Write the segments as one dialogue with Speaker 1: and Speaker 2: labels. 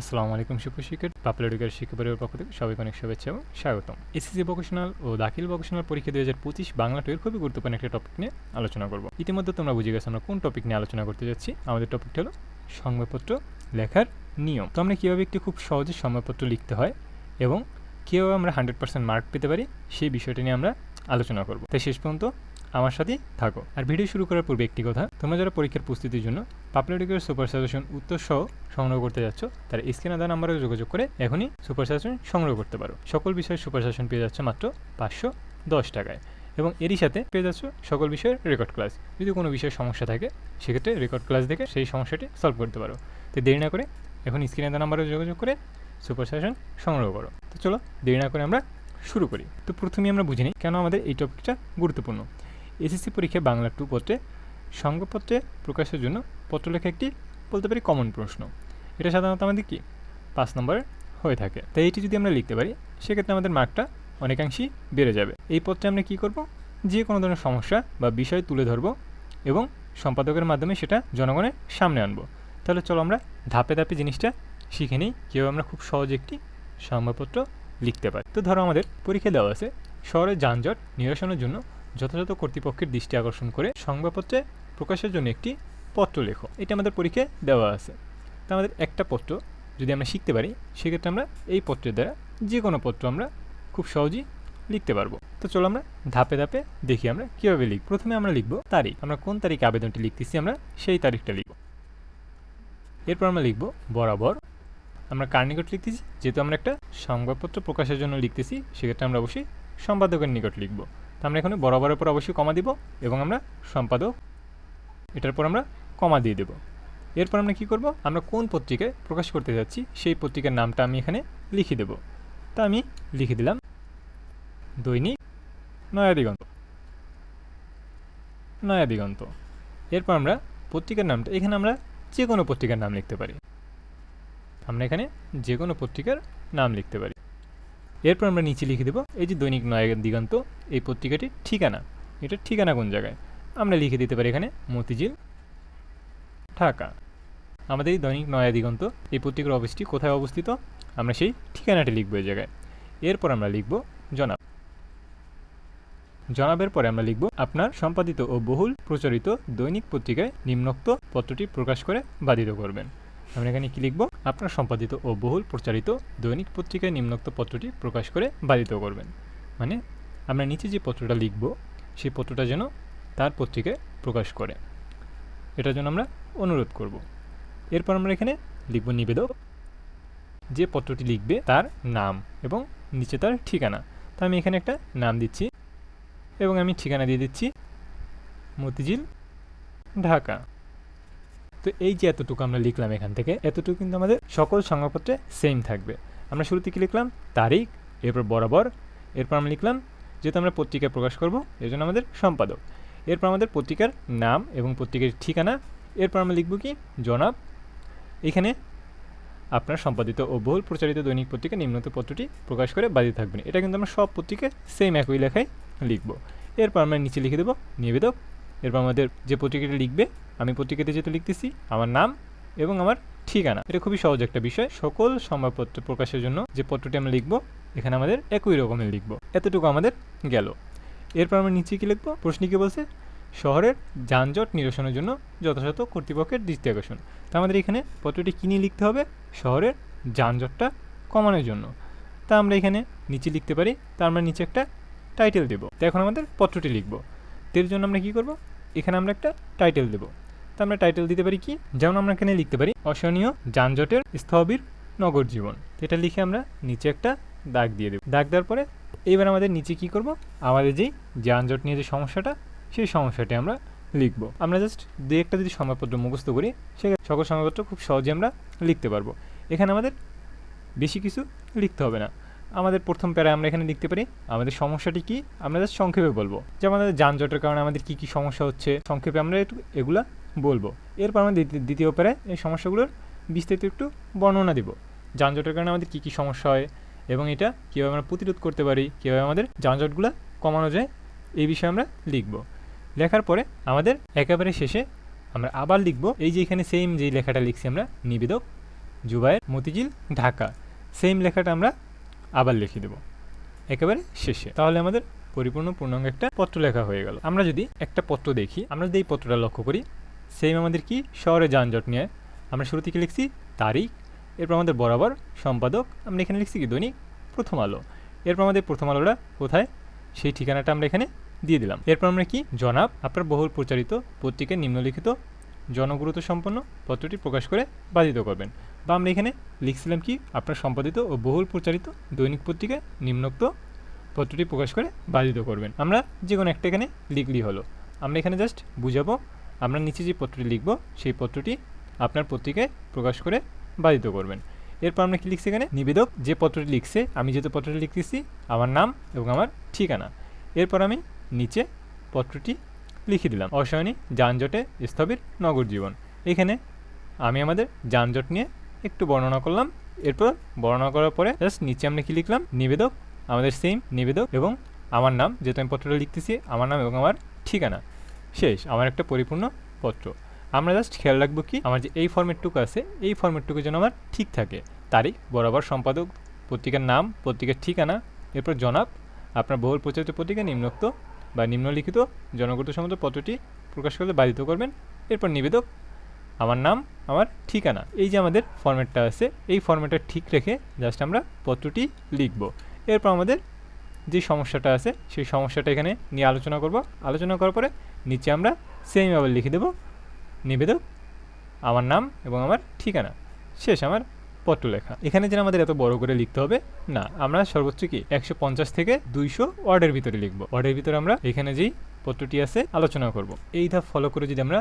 Speaker 1: আসসালামু আলাইকুম সুপ্রশিক্ষক পাপুলার শিক্ষা পরিবারের পক্ষ থেকে সবাইকে অনেক শুভেচ্ছা এবং স্বাগতম। এসএসসি ভোকেশনাল ও দাখিল ভোকেশনাল পরীক্ষা দুই হাজার পঁচিশ বাংলা টুয়ের খুবই গুরুত্বপূর্ণ একটা টপিক নিয়ে আলোচনা করব। ইতিমধ্যে তোমরা বুঝে গেছো আমরা কোন টপিক নিয়ে আলোচনা করতে যাচ্ছি। আমাদের টপিকটা হলো সংবাদপত্র লেখার নিয়ম। তো আমরা কীভাবে একটি খুব সহজে সংবাদপত্র লিখতে হয় এবং কীভাবে আমরা হান্ড্রেড পার্সেন্ট মার্ক পেতে পারি, সেই বিষয়টা নিয়ে আমরা আলোচনা করব। তাই শেষ পর্যন্ত আমার সাথেই থাকো। আর ভিডিও শুরু করার পূর্বে একটি কথা, তোমরা যারা পরীক্ষার প্রস্তুতির জন্য পাপুলারিকের সুপার সাজেশন উত্তর সহ সংগ্রহ করতে যাচ্ছ, তারা স্ক্রিনে দেওয়া নাম্বারে যোগাযোগ করে এখনই সুপার সাজেশন সংগ্রহ করতে পারো। সকল বিষয়ের সুপার সাজেশন পেয়ে যাচ্ছে মাত্র পাঁচশো দশ টাকায়। এবং এরই সাথে পেয়ে যাচ্ছ সকল বিষয়ের রেকর্ড ক্লাস যদি কোনো বিষয়ে সমস্যা থাকে, সেক্ষেত্রে রেকর্ড ক্লাস দেখে সেই সমস্যাটি সলভ করতে পারো। তো দেরি না করে এখন স্ক্রিনে দেওয়া নাম্বারে যোগাযোগ করে সুপার সাজেশন সংগ্রহ করো। তো চলো, দেরি না করে আমরা শুরু করি। তো প্রথমেই আমরা বুঝে নিই কেন আমাদের এই টপিকটা গুরুত্বপূর্ণ। এসএসসি পরীক্ষায় বাংলা টু পত্রে সংবাদপত্রে প্রকাশের জন্য পত্রলেখা একটি বলতে পারি কমন প্রশ্ন। এটা সাধারণত আমাদের কি? পাঁচ নম্বর হয়ে থাকে। তাই এটি যদি আমরা লিখতে পারি, সেক্ষেত্রে আমাদের মার্কটা অনেকাংশেই বেড়ে যাবে। এই পত্রে আমরা কি করব? যে কোনো ধরনের সমস্যা বা বিষয় তুলে ধরব এবং সম্পাদকের মাধ্যমে সেটা জনগণের সামনে আনব। তাহলে চলো আমরা ধাপে ধাপে জিনিসটা শিখে নিই, কীভাবে আমরা খুব সহজে একটি সংবাদপত্র লিখতে পারি। তো ধরো আমাদের পরীক্ষা দেওয়া আছে, শহরের যানজট নিরসনের জন্য যথাযথ কর্তৃপক্ষের দৃষ্টি আকর্ষণ করে সংবাদপত্রে প্রকাশের জন্য একটি পত্র লেখো। এটা আমাদের পরীক্ষায় দেওয়া আছে। তা আমাদের একটা পত্র যদি আমরা শিখতে পারি, সেক্ষেত্রে আমরা এই পত্রের দ্বারা যে কোনো পত্র আমরা খুব সহজেই লিখতে পারব। তো চলো আমরা ধাপে ধাপে দেখি আমরা কীভাবে লিখব। প্রথমে আমরা লিখব তারিখ। আমরা কোন তারিখে আবেদনটি লিখতেছি আমরা সেই তারিখটা লিখব। এরপর আমরা লিখব বরাবর। আমরা কার নিকট লিখতেছি? যেহেতু আমরা একটা সংবাদপত্র প্রকাশের জন্য লিখতেছি, সেক্ষেত্রে আমরা অবশ্যই সম্পাদকের নিকট লিখব। তো আমরা এখানে বরাবরের পর অবশ্যই কমা দিব এবং আমরা সম্পাদক এটার পর আমরা কমা দিয়ে দেব। এরপর আমরা কি করব? আমরা কোন পত্রিকায় প্রকাশ করতে যাচ্ছি সেই পত্রিকার নামটা আমি এখানে লিখে দেব। তা আমি লিখে দিলাম দৈনিক নয়া দিগন্ত নয়া দিগন্ত এরপর আমরা পত্রিকার নামটা, এখানে আমরা যে কোনো পত্রিকার নাম লিখতে পারি। আমরা এখানে যে কোনো পত্রিকার নাম লিখতে পারি। এরপর আমরা নিচে লিখে দেবো, এই যে দৈনিক নয় দিগন্ত, এই পত্রিকাটির ঠিকানা। এটার ঠিকানা কোন জায়গায়? আমরা লিখে দিতে পারি এখানে মতিঝিল, ঢাকা। আমাদের এই দৈনিক নয়া দিগন্ত, এই পত্রিকার অফিসটি কোথায় অবস্থিত? আমরা সেই ঠিকানাটি লিখব এই জায়গায়। এরপর আমরা লিখব জনাব। জনাবের পরে আমরা লিখব, আপনার সম্পাদিত ও বহুল প্রচারিত দৈনিক পত্রিকায় নিম্নোক্ত পত্রটি প্রকাশ করে বাধিত করবেন। আমরা এখানে কি লিখব? আপনার সম্পাদিত ও বহুল প্রচারিত দৈনিক পত্রিকায় নিম্নোক্ত পত্রটি প্রকাশ করে বাধিত করবেন। মানে আমরা নিচে যে পত্রটা লিখব, সেই পত্রটা যেন তার পত্রিকায় প্রকাশ করে। এটার জন্য আমরা অনুরোধ করব। এরপর আমরা এখানে লিখব নিবেদক। যে পত্রটি লিখবে তার নাম এবং নিচে তার ঠিকানা। তা আমি এখানে একটা নাম দিচ্ছি এবং আমি ঠিকানা দিয়ে দিচ্ছি মতিঝিল, ঢাকা। তো এই যে এতটুকু আমরা লিখলাম এখান থেকে, এতটুকু কিন্তু আমাদের সকল সংবাদপত্রে সেম থাকবে। আমরা শুরুতে কি লিখলাম? তারিখ, এরপর বরাবর, এরপর আমরা লিখলাম যেহেতু আমরা পত্রিকায় প্রকাশ করব এর জন্য আমাদের সম্পাদক। এরপর আমাদের পত্রিকার নাম এবং পত্রিকার ঠিকানা, এরপর আমরা লিখব কি? জনাব। এখানে আপনার সম্পাদিত ও বহুল প্রচারিত দৈনিক পত্রিকা নিম্নত পত্রটি প্রকাশ করে বাদিয়ে থাকবেন এটা কিন্তু আমরা সব পত্রিকায় সেম একই লেখায় লিখব। এরপর আমরা নিচে লিখে দেবো নিবেদক। এরপর আমাদের যে পত্রিকাটা লিখবে, আমি পত্রিকাতে যেহেতু লিখতেছি, আমার নাম এবং আমার ঠিকানা। এটা খুবই সহজ একটা বিষয়। সকল সংবাদপত্র প্রকাশের জন্য যে পত্রটি আমরা লিখব, এখানে আমাদের একই রকমের লিখব। এতটুকু আমাদের গেল। এরপর আমরা নিচে কী লিখব? প্রশ্ন কী বলছে? শহরের যানজট নিরসনের জন্য যথাযথ কর্তৃপক্ষের দৃষ্টি আকর্ষণ। তা আমাদের এখানে পত্রটি কী নিয়ে লিখতে হবে? শহরের যানজটটা কমানোর জন্য। তা আমরা এখানে নিচে লিখতে পারি। তা আমরা নিচে একটা টাইটেল দেবো। তো এখন আমাদের পত্রটি লিখব। এর জন্য আমরা কী করব? এখানে আমরা একটা টাইটেল দেবো। তা আমরা টাইটেল দিতে পারি কি? যেমন আমরা এখানে লিখতে পারি, অসহনীয় যানজটের স্থবির নগর জীবন। এটা লিখে আমরা নিচে একটা দাগ দিয়ে দেবো। দাগ দেওয়ার পরে এইবার আমাদের নিচে কি করব? আমাদের যেই যানজট নিয়ে যে সমস্যাটা, সেই সমস্যাটি আমরা লিখব। আমরা জাস্ট দু একটা যদি সংবাদপত্র মুখস্থ করি সে সকল সংবাদপত্র খুব সহজে আমরা লিখতে পারব। এখানে আমাদের বেশি কিছু লিখতে হবে না। আমাদের প্রথম প্যারায় আমরা এখানে লিখতে পারি। আমাদের সমস্যাটি কি? আমরা সংক্ষেপে বলব। যেমন আমাদের যানজটের কারণে আমাদের কি কি সমস্যা হচ্ছে, সংক্ষেপে আমরা একটু এগুলা বলব। এরপর আমরা দ্বিতীয় প্যারায় এই সমস্যাগুলোর বিস্তারিত একটু বর্ণনা দিব। যানজটের কারণে আমাদের কী কী সমস্যা হয় এবং এটা কীভাবে আমরা প্রতিরোধ করতে পারি, কীভাবে আমাদের যানজটগুলো কমানো যায়, এই বিষয়ে আমরা লিখব। লেখার পরে আমাদের একেবারে শেষে আমরা আবার লিখব। এই যে এখানে সেম যে লেখাটা লিখছি আমরা, নিবেদক জুবায়ের মতিঝিল, ঢাকা। সেম লেখাটা আমরা আবার লিখে দেব। একেবারে শেষে। তাহলে আমাদের পরিপূর্ণ পূর্ণাঙ্গ একটা পত্র লেখা হয়ে গেল। আমরা যদি একটা পত্র দেখি, আমরা যদি এই পত্রটা লক্ষ্য করি সেম আমাদের কি? শহরে যানজট নিয়ে। আমরা শুরু থেকে লিখছি তারিখ, এরপর আমাদের বরাবর সম্পাদক, আমরা এখানে লিখছি কি? দৈনিক প্রথম আলো। এরপর আমাদের প্রথম আলোটা কোথায়? সেই ঠিকানাটা আমরা এখানে দিয়ে দিলাম। এরপর আমরা কি? জনাব, আপনার বহুল প্রচারিত পত্রিকায় নিম্নলিখিত জনগুরুত্ব সম্পন্ন পত্রটি প্রকাশ করে বাধিত করবেন। বা আমরা এখানে লিখছিলাম কি? আপনার সম্পাদিত ও বহুল প্রচারিত দৈনিক পত্রিকায় নিম্নোক্ত পত্রটি প্রকাশ করে বাধিত করবেন। আমরা যে কোনো একটা এখানে লিখলি হলো। আমরা এখানে জাস্ট বুঝাবো, আমরা নিচে যে পত্রটি লিখব, সেই পত্রটি আপনার পত্রিকায় প্রকাশ করে বাধিত করবেন। এরপর আমরা কি লিখছি এখানে? নিবেদক যে পত্রটি লিখছে, আমি যেহেতু পত্রটি লিখতেছি, আমার নাম এবং আমার ঠিকানা। এরপর আমি নিচে পত্রটি লিখে দিলাম। অসহনী যানজটে স্থবির নগর জীবন এখানে আমি আমাদের যানজট নিয়ে একটু বর্ণনা করলাম। এরপর বর্ণনা করার পরে জাস্ট নিচে আমরা কি লিখলাম? নিবেদক। আমাদের সেম নিবেদক এবং আমার নাম যেহেতু আমি পত্রটা লিখতেছি, আমার নাম এবং আমার ঠিকানা। শেষ, আমার একটা পরিপূর্ণ পত্র। আমরা জাস্ট খেয়াল রাখব কি? আমার যে এই ফর্মেটটুকু আছে, এই ফর্মেটটুকু যেন আমার ঠিক থাকে। তারিখ, বরাবর সম্পাদক, পত্রিকার নাম, পত্রিকার ঠিকানা, এরপর জনাব, আপনার বহুল প্রচারিত পত্রিকা, নিম্নোক্ত বা নিম্নলিখিত জনগুরুত্ব সম্মত পত্রটি প্রকাশ করলে বাধিত করবেন। এরপর নিবেদক আমার নাম, আমার ঠিকানা। এই যে আমাদের ফর্মেটটা আছে, এই ফর্মেটটা ঠিক রেখে জাস্ট আমরা পত্রটি লিখব। এরপর আমাদের যে সমস্যাটা আছে, সেই সমস্যাটা এখানে নিয়ে আলোচনা করব। আলোচনা করার পরে নিচে আমরা সেম আবার লিখে দেব, নিবেদক, আমার নাম এবং আমার ঠিকানা। শেষ আমার পত্র লেখা এখানে যেন আমাদের এত বড় করে লিখতে হবে, না, আমরা সর্বোচ্চ কি একশো পঞ্চাশ থেকে দুইশো ওয়ার্ডের ভিতরে লিখব। ওয়ার্ডের ভিতরে আমরা এখানে যেই পত্রটি আছে, আলোচনা করব। এই ধাপ ফলো করে যদি আমরা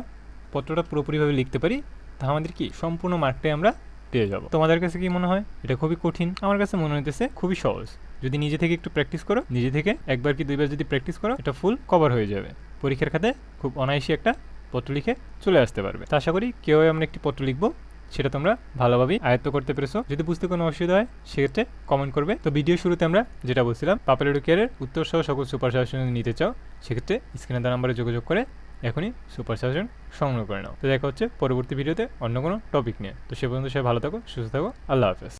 Speaker 1: পত্রটা পুরোপুরিভাবে লিখতে পারি, তা আমাদের কি সম্পূর্ণ মার্কটাই আমরা পেয়ে যাব। তোমাদের কাছে কি মনে হয়? এটা খুবই কঠিন। আমার কাছে মনে হইতেছে খুবই সহজ। যদি নিজে থেকে একটু প্র্যাকটিস করো, নিজে থেকে একবার কি দুইবার যদি প্র্যাকটিস করো, এটা ফুল কভার হয়ে যাবে। পরীক্ষার খাতে খুব অনায়াসী একটা পত্র লিখে চলে আসতে পারবে। তা আশা করি কেউ আমরা একটি পত্র লিখব, সেটা তোমরা ভালোভাবেই আয়ত্ত করতে পেরেছ। যদি বুঝতে কোনো অসুবিধা হয়, সেক্ষেত্রে কমেন্ট করবে। তো ভিডিও শুরুতে আমরা যেটা বলছিলাম পাপেলেডো কেয়ারের উত্তর সহ সকল সুপার সাজেশন নিতে চাও, সেক্ষেত্রে স্ক্রিনে দেওয়া নাম্বারে যোগাযোগ করে এখনই সুপার সাজেশন সংগ্রহ করে নাও। তো দেখা হচ্ছে পরবর্তী ভিডিওতে অন্য কোনো টপিক নিয়ে। তো সে পর্যন্ত সে ভালো থাকো, সুস্থ থাকো, আল্লাহ হাফেজ।